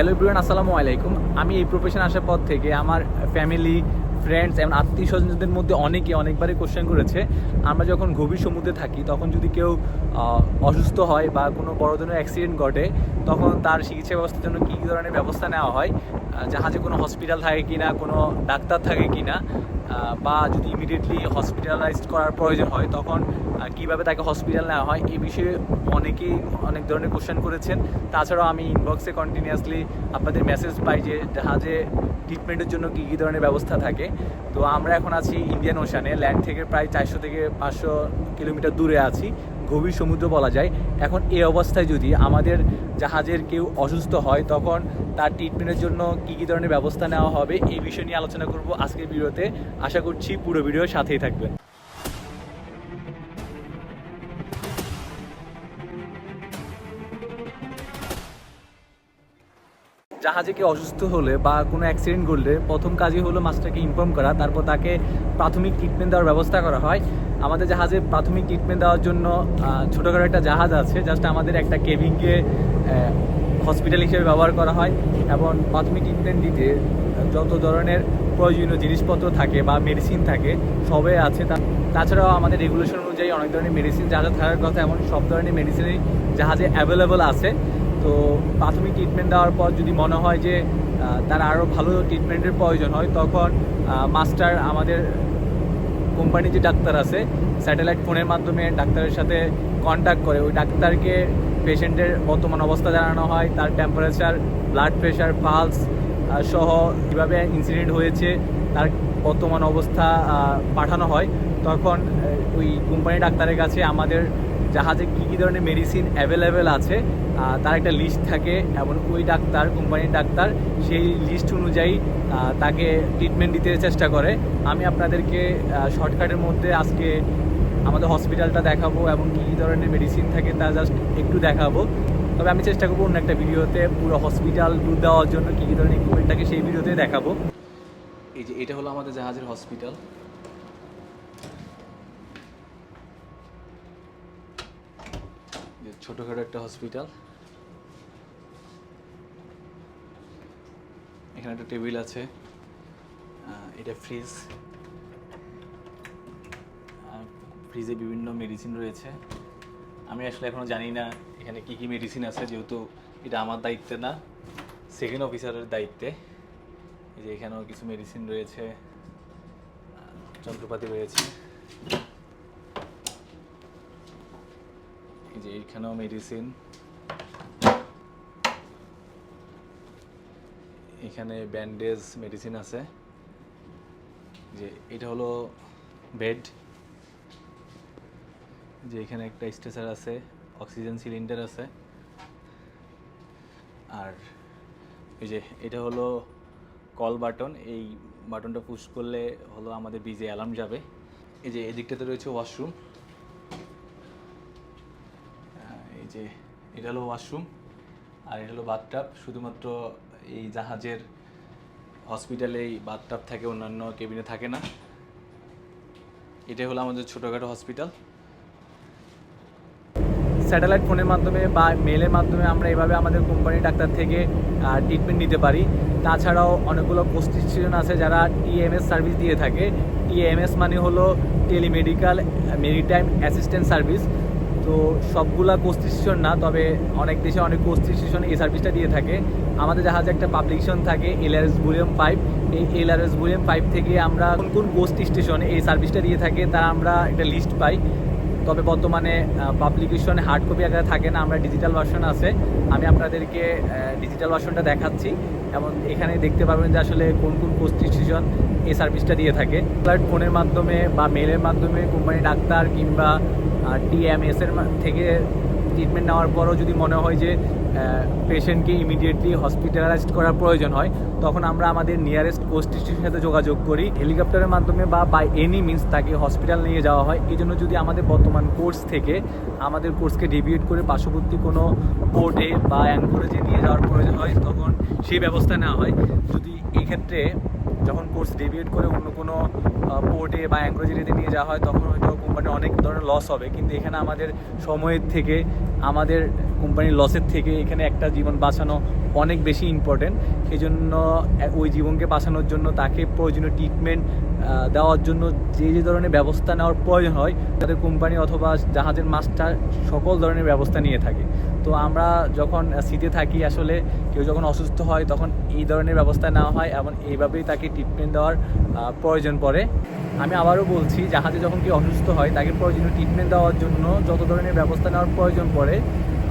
Hello Brian আসসালামু আলাইকুম। আমি এই প্রফেশন আসার পর থেকে আমার ফ্যামিলি ফ্রেন্ডস এবং আত্মীয় স্বজনদের মধ্যে অনেকে অনেকবারই কোশ্চেন করেছে। আমরা যখন গভীর সমুদ্রে থাকি, তখন যদি কেউ অসুস্থ হয় বা কোনো বড় ধরনের অ্যাক্সিডেন্ট ঘটে, তখন তার চিকিৎসা ব্যবস্থার জন্য কী ধরনের ব্যবস্থা নেওয়া হয়? জাহাজে কোনো হসপিটাল থাকে কি না কোনো ডাক্তার থাকে কি না বা যদি ইমিডিয়েটলি হসপিটালাইজড করার প্রয়োজন হয়, তখন কীভাবে তাকে হসপিটাল নেওয়া হয় এই বিষয়ে অনেকেই অনেক ধরনের কোশ্চেন করেছেন। তাছাড়াও আমি ইনবক্সে কন্টিনিউয়াসলি আপনাদের মেসেজ পাই যে জাহাজে ট্রিটমেন্টের জন্য কী কী ধরনের ব্যবস্থা থাকে। তো আমরা এখন আছি ইন্ডিয়ান ওশানে ল্যান্ড থেকে প্রায় চারশো থেকে পাঁচশো কিলোমিটার দূরে আছি। গভীর সমুদ্র বলা যায়। এখন এই অবস্থায় যদি আমাদের জাহাজের কেউ অসুস্থ হয়, তখন তার ট্রিটমেন্টের জন্য কী কী ধরনের ব্যবস্থা নেওয়া হবে, এই বিষয় নিয়ে আলোচনা করব আজকের ভিডিওতে। আশা করছি পুরো ভিডিওর সাথেই থাকবেন। জাহাজে কেউ অসুস্থ হলে বা কোনো অ্যাক্সিডেন্ট করলে প্রথম কাজই হলো মাছটাকে ইনফর্ম করা, তারপর তাকে প্রাথমিক ট্রিটমেন্ট দেওয়ার ব্যবস্থা করা হয়। আমাদের জাহাজে প্রাথমিক ট্রিটমেন্ট দেওয়ার জন্য ছোটোখাটো একটা জাহাজ আছে জাস্ট আমাদের একটা কেবিনকে হসপিটাল হিসেবে ব্যবহার করা হয় এবং প্রাথমিক ট্রিটমেন্ট দিতে যত ধরনের প্রয়োজনীয় জিনিসপত্র থাকে বা মেডিসিন থাকে সবই আছে। তা তাছাড়াও আমাদের রেগুলেশন অনুযায়ী অনেক ধরনের মেডিসিন জাহাজে থাকার কথা এমন সব ধরনের মেডিসিনই জাহাজে অ্যাভেলেবল আছে। তো প্রাথমিক ট্রিটমেন্ট দেওয়ার পর যদি মনে হয় যে তার আরও ভালো ট্রিটমেন্টের প্রয়োজন হয়, তখন মাস্টার আমাদের কোম্পানির যে ডাক্তার আছে স্যাটেলাইট ফোনের মাধ্যমে ডাক্তারের সাথে কন্ট্যাক্ট করে। ওই ডাক্তারকে পেশেন্টের বর্তমান অবস্থা জানানো হয়, তার টেম্পারেচার ব্লাড প্রেশার পালস সহ কীভাবে ইনসিডেন্ট হয়েছে, তার বর্তমান অবস্থা পাঠানো হয়। তখন ওই কোম্পানি ডাক্তারের কাছে আমাদের জাহাজে কী কী ধরনের মেডিসিন অ্যাভেলেবেল আছে তার একটা লিস্ট থাকে এবং ওই ডাক্তার, কোম্পানির ডাক্তার, সেই লিস্ট অনুযায়ী তাকে ট্রিটমেন্ট দিতে চেষ্টা করে। আমি আপনাদেরকে শর্টকাটের মধ্যে আজকে আমাদের হসপিটালটা দেখাবো, এবং কী কী ধরনের মেডিসিন থাকে তা জাস্ট একটু দেখাবো। তবে আমি চেষ্টা করব অন্য একটা ভিডিওতে পুরো হসপিটাল ট্যুর দেওয়ার জন্য কী কী ধরনের ইকুইপমেন্ট থাকে সেই ভিডিওতে দেখাবো। এই যে এটা হলো আমাদের জাহাজের হসপিটাল যে ছোটোখাটো একটা হসপিটাল এখানে একটা টেবিল আছে। এটা ফ্রিজ ফ্রিজে বিভিন্ন মেডিসিন রয়েছে। আমি আসলে এখনও জানি না এখানে কি কি মেডিসিন আছে, যেহেতু এটা আমার দায়িত্বে না সেকেন্ড অফিসারের দায়িত্বে। এই যে এখানেও কিছু মেডিসিন রয়েছে। যন্ত্রপাতি রয়েছে। যে এখানেও মেডিসিন এখানে ব্যান্ডেজ মেডিসিন আছে। যে এটা হলো বেড যে এখানে একটা স্ট্রেচার আছে অক্সিজেন সিলিন্ডার আছে। আর এই যে এটা হলো কল বাটন এই বাটনটা পুশ করলে হলো আমাদের বিজে অ্যালার্ম যাবে। এই যে এদিকটাতে রয়েছে ওয়াশরুম এই যে এটা হলো ওয়াশরুম আর এটা হলো বাথটাব শুধুমাত্র এই জাহাজের হসপিটালে এই বাথটাব থাকে, অন্যান্য কেবিনে থাকে না। এটাই হলো আমাদের ছোটোখাটো হসপিটাল স্যাটেলাইট ফোনের মাধ্যমে বা মেলের মাধ্যমে আমরা এভাবে আমাদের কোম্পানির ডাক্তার থেকে ট্রিটমেন্ট নিতে পারি। তাছাড়াও অনেকগুলো প্রস্টিটিউশন আছে যারা টিএমএস সার্ভিস দিয়ে থাকে। টিএমএস মানে হলো টেলিমেডিক্যাল মেরিটাইম অ্যাসিস্ট্যান্ট সার্ভিস তো সবগুলা স্টেশন না, তবে অনেক দেশে অনেক কনস্টিটিউশন এই সার্ভিসটা দিয়ে থাকে। আমাদের জাহাজে একটা পাবলিকেশন থাকে এলআরএস বুলিয়াম পাইপ এই এলআরএস বুলিয়াম পাইপ থেকে আমরা কোন কোন কোস্ট স্টেশন এই সার্ভিসটা দিয়ে থাকে তার আমরা একটা লিস্ট পাই। তবে বর্তমানে পাবলিকেশনে হার্ড কপি আকারে থাকে না, আমরা ডিজিটাল ভার্সন আছে। আমি আপনাদেরকে ডিজিটাল ভার্সনটা দেখাচ্ছি। এবং এখানে দেখতে পারবেন যে আসলে কোন কোন কনস্টিটিউশন এই সার্ভিসটা দিয়ে থাকে। ফোনের মাধ্যমে বা মেলের মাধ্যমে কোম্পানি ডাক্তার কিংবা এর মা- থেকে ট্রিটমেন্ট নেওয়ার পরও যদি মনে হয় যে পেশেন্টকে ইমিডিয়েটলি হসপিটালাইজড করার প্রয়োজন হয়, তখন আমরা আমাদের নিয়ারেস্ট কনস্টিটিউশনের সাথে যোগাযোগ করি। হেলিকপ্টারের মাধ্যমে বা বাই এনি মিনস তাকে হসপিটাল নিয়ে যাওয়া হয়। এই জন্য যদি আমাদের বর্তমান কোর্স থেকে আমাদের কোর্সকে ডেভিয়েট করে পার্শ্ববর্তী কোনো পোর্টে বা অ্যাঙ্করেজে নিয়ে যাওয়ার প্রয়োজন হয়, তখন সেই ব্যবস্থা নেওয়া হয়। যদি এক্ষেত্রে যখন কোর্স ডেভিয়েট করে অন্য কোনো পোর্টে বা অ্যাঙ্করেজেরিতে নিয়ে যাওয়া হয়, তখন হয়তো কোম্পানির অনেক ধরনের লস হবে। কিন্তু এখানে আমাদের সময়ের থেকে, আমাদের কোম্পানির লসের থেকে এখানে একটা জীবন বাঁচানো অনেক বেশি ইম্পর্টেন্ট সেই জন্য ওই জীবনকে বাঁচানোর জন্য, তাকে প্রয়োজনীয় ট্রিটমেন্ট দেওয়ার জন্য যে যে ধরনের ব্যবস্থা নেওয়ার প্রয়োজন হয়, তাদের কোম্পানি অথবা জাহাজের মাস্টার সকল ধরনের ব্যবস্থা নিয়ে থাকে। তো আমরা যখন সিটে থাকি, আসলে কেউ যখন অসুস্থ হয়, তখন এই ধরনের ব্যবস্থা নেওয়া হয় এবং এইভাবেই তাকে ট্রিটমেন্ট দেওয়ার প্রয়োজন পড়ে। আমি আবারও বলছি, জাহাজে যখন কেউ অসুস্থ হয়, তাকে প্রয়োজনীয় ট্রিটমেন্ট দেওয়ার জন্য যত ধরনের ব্যবস্থা নেওয়ার প্রয়োজন পড়ে,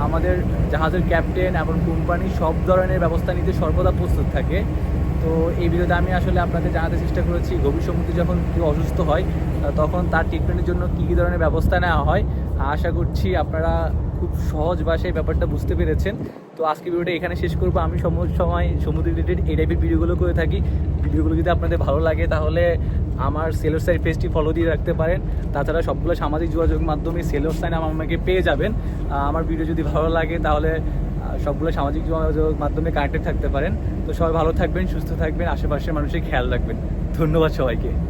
আমাদের জাহাজের ক্যাপ্টেন এবং কোম্পানি সব ধরনের ব্যবস্থা নিতে সর্বদা প্রস্তুত থাকে। তো এই ভিডিওতে আমি আসলে আপনাদের জানাতে চেষ্টা করেছি, গভীর সমুদ্রে যখন কেউ অসুস্থ হয় তখন তার ট্রিটমেন্টের জন্য কী কী ধরনের ব্যবস্থা নেওয়া হয়। আশা করছি আপনারা খুব সহজ ভাষায় ব্যাপারটা বুঝতে পেরেছেন। তো আজকে ভিডিওটা এখানে শেষ করব। আমি সম- সময়, সমুদ্র রিলেটেড এই টাইপের ভিডিওগুলো করে থাকি। ভিডিওগুলো যদি আপনাদের ভালো লাগে, তাহলে আমার সেলোর সাইড পেজটি ফলো দিয়ে রাখতে পারেন। তাছাড়া সবগুলো সামাজিক যোগাযোগ মাধ্যমে সেলোর সাইন আমাকে পেয়ে যাবেন। আমার ভিডিও যদি ভালো লাগে, তাহলে সবগুলো সামাজিক যোগাযোগ মাধ্যমে কানেক্টেড থাকতে পারেন। তো সবাই ভালো থাকবেন, সুস্থ থাকবেন, আশেপাশের মানুষের খেয়াল রাখবেন। ধন্যবাদ সবাইকে।